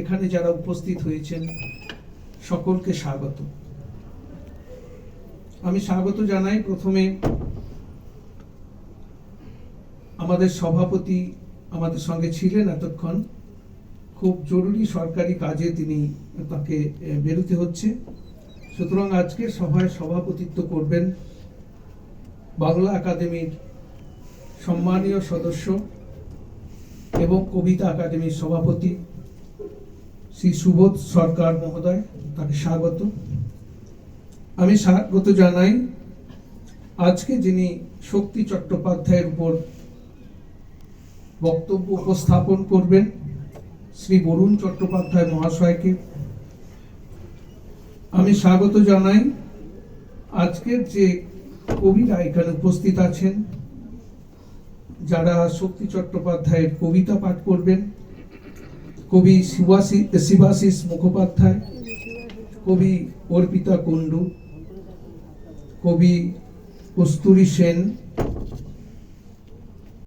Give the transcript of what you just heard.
এখানে যারা উপস্থিত হয়েছেন, সকলকে স্বাগত। আমি স্বাগত জানাই প্রথমে আমাদের সভাপতি আমাদের সঙ্গে ছিলেন এতক্ষণ। খুব জরুরি সরকারি কাজে তিনি তাকে বেরোতে হচ্ছে। সুতরাং আজকের সভায় সভাপতিত্ব করবেন বাংলা একাডেমির সম্মানীয় সদস্য এবং কবিতা একাডেমির সভাপতি শ্রী সুবোধ সরকার মহোদয়, তাকে স্বাগত। আমি স্বাগত জানাই আজকে যিনি শক্তি চট্টোপাধ্যায়ের উপর বক্তব্য উপস্থাপন করবেন, শ্রী বরুণ চট্টোপাধ্যায় মহাশয়কে। আমি স্বাগত জানাই আজকের যে কবিরা এখানে উপস্থিত আছেন, যারা শক্তি চট্টোপাধ্যায়ের কবিতা পাঠ করবেন কবি শিবাশি শিবাশিস মুখোপাধ্যায় কবি অর্পিতা কুণ্ডু কবি কস্তুরী সেন